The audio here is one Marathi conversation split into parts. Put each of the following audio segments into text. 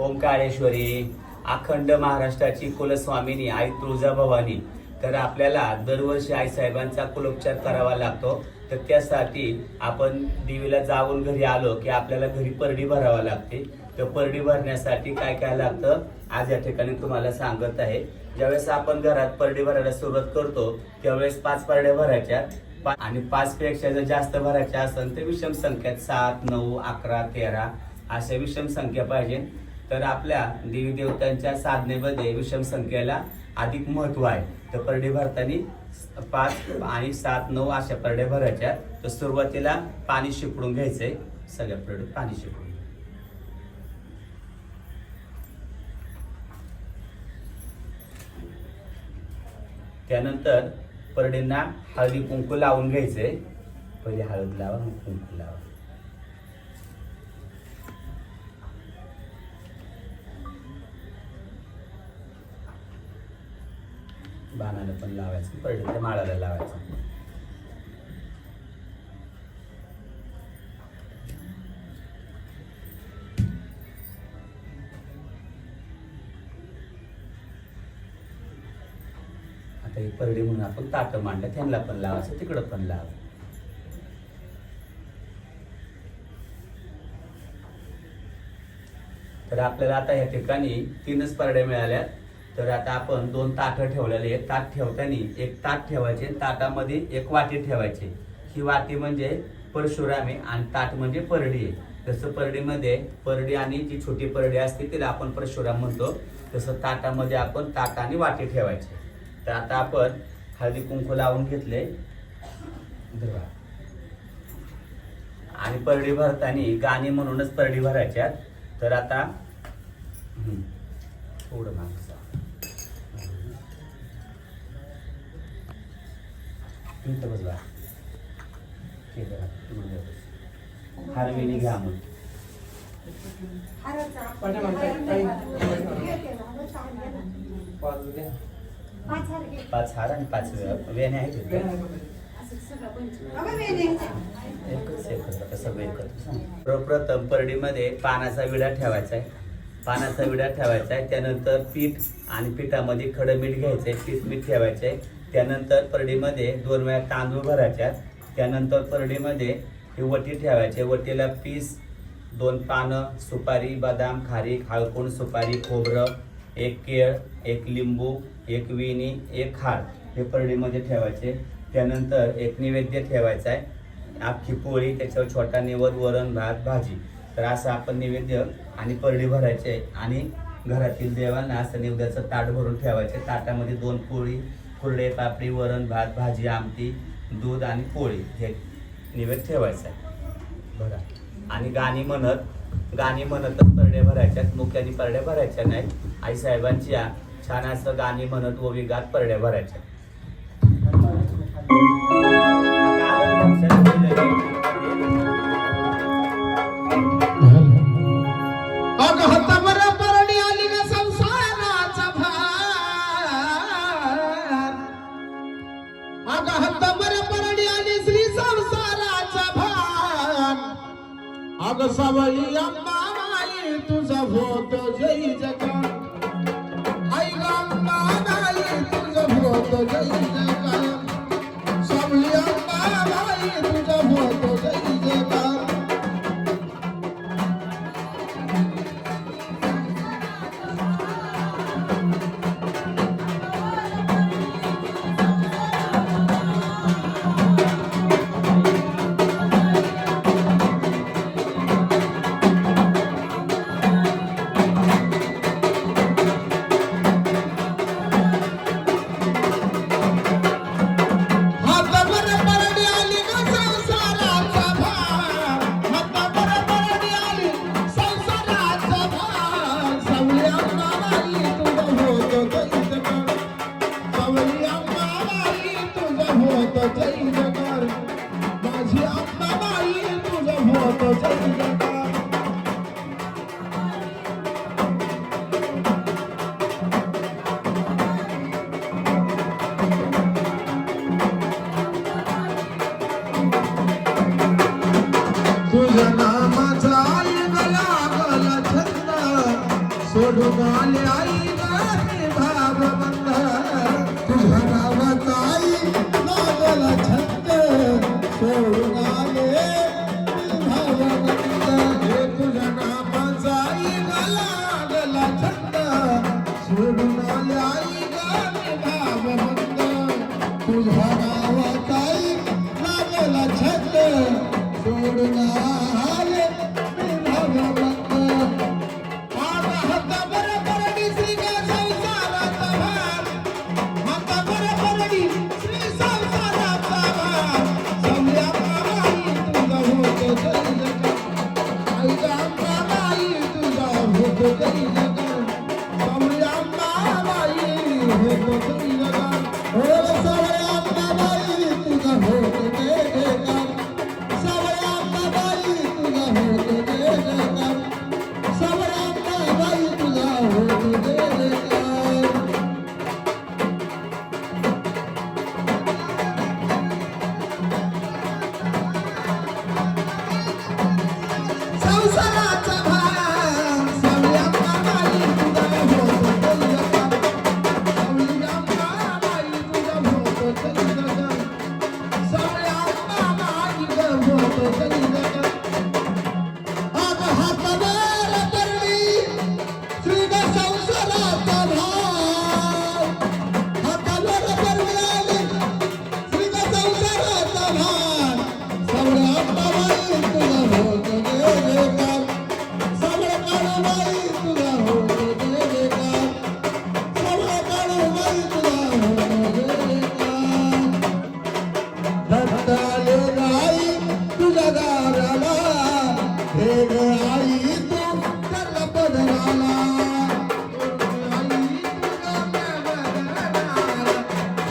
ओंकारेश्वरी अखंड महाराष्ट्राची कुलस्वामिनी आई तुळजाभवानी तर आपल्याला दरवर्षी आईसाहेबांचा कुलोपचार करावा लागतो. तर त्यासाठी आपण देवीला जाऊन घरी आलो की आपल्याला घरी परडी भरावा लागते. तर परडी भरण्यासाठी काय काय लागतं? आज या ठिकाणी तुम्हाला सांगत आहे. ज्यावेळेस आपण घरात परडी भरायला सुरुवात करतो त्यावेळेस पाच परड्या भरायच्या. पा- आणि पाच पेक्षा जर जास्त भरायच्या असेल तर विषम संख्यात सात नऊ अकरा तेरा अशा विषम संख्या पाहिजे. तर आपल्या देवी देवतांच्या साधनेमध्ये विषम संख्येला अधिक महत्त्व आहे. तर परडे भरताना पाच आणि सात नऊ अशा परड्या भरायच्या. तर सुरुवातीला पाणी शिपडून घ्यायचंय. सगळ्या परडे पाणी शिपडून त्यानंतर परडेंना हळदी कुंकू लावून घ्यायचंय. पहिले हळद लावा कुंकू लावा. पण लावायचं परडीच्या माळाला लावायचं. आता ही परडी म्हणून आपण ताक मांडलं त्यांना पण लावायचं तिकडं पण लावा तर आपल्याला आता या ठिकाणी तीनच परड्या मिळाल्या. तर आता आपण दोन ताटं ठेवलेले एक ताट ठेवताना एक ताट ठेवायचे ताटामध्ये एक वाटी ठेवायची. ही वाटी म्हणजे परशुरामी आणि ताट म्हणजे परडी. आहे जसं परडीमध्ये परडी आणि जी छोटी परडी असते तिला आपण परशुराम म्हणतो. तसं ताटामध्ये आपण ताट आणि वाटी ठेवायचे. तर आता आपण हळदी कुंकू लावून घेतले. धरा. आणि परडी भरताना गाणी म्हणूनच परडी भरायच्यात. तर आता थोडं मागचं इथं बस बा. हे तिकडून मग पाच हार आणि पाच वेण्या आहेत. एकच एकत्र. सर्वप्रथम परडीमध्ये पानाचा विडा ठेवायचा आहे. पानाचा विडा ठेवायचा आहे. त्यानंतर पीठ आणि पिठामध्ये खडं मीठ घ्यायचंय पीठ मीठ ठेवायचं आहे. त्यानंतर परडीमध्ये दोन वेळा तांदूळ भरायच्यात त्यानंतर परडीमध्ये ही वटी ठेवायचे. वटीला पीस दोन पानं सुपारी बदाम खारीक हळकुंड सुपारी खोबरं एक केळ एक लिंबू एक विणी एक हार हे परडीमध्ये ठेवायचे. त्यानंतर एक नैवेद्य ठेवायचा आहे. अख्खी पोळी त्याच्यावर छोटा निवद वरण भात भाजी. तर असं आपण नैवेद्य आणि परडी भरायचे आणि घरातील देवांना असं निवद्याचं ताट भरून ठेवायचे. ताटामध्ये दोन पोळी कुरडे पापडी वरण भात भाजी आमटी दूध आणि पोळी हे निवेद ठेवायचं आहे. बघा. आणि गाणी म्हणत गाणी म्हणतच परड्या भरायच्या मुख्याने परड्या भरायच्या नाहीत. आई साहेबांच्या छान असं गाणी म्हणत ओवी गात परड्या भरायच्या. अग सावळी अंबा तुझा भोत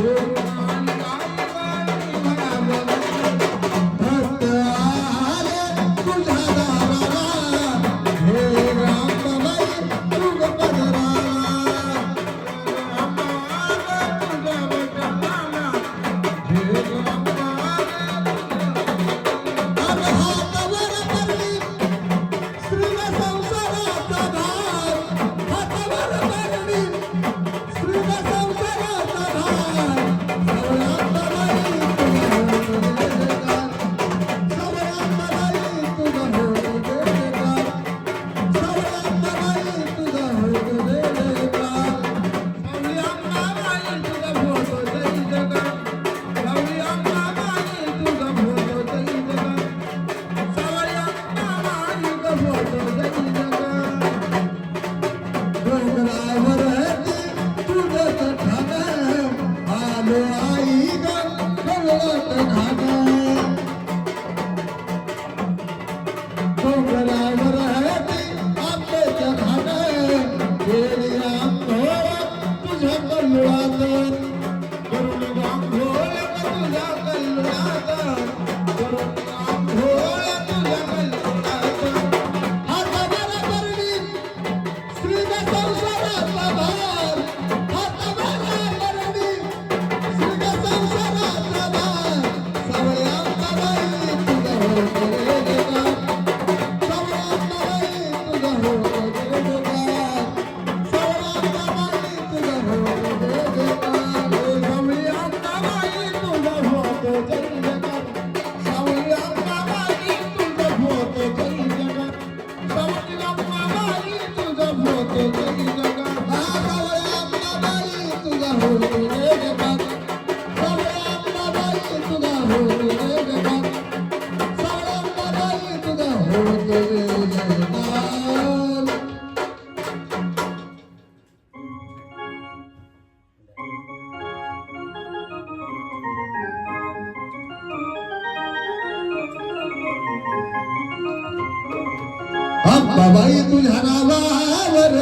हो आई, बाबाई तुझ्या नावावर.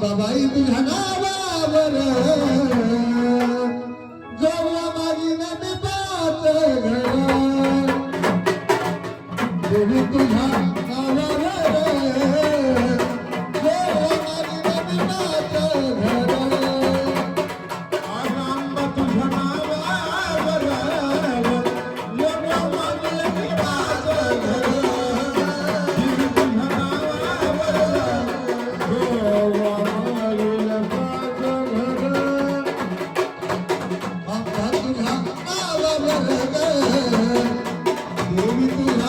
बाबाई तुझ्या नावावर. Thank you.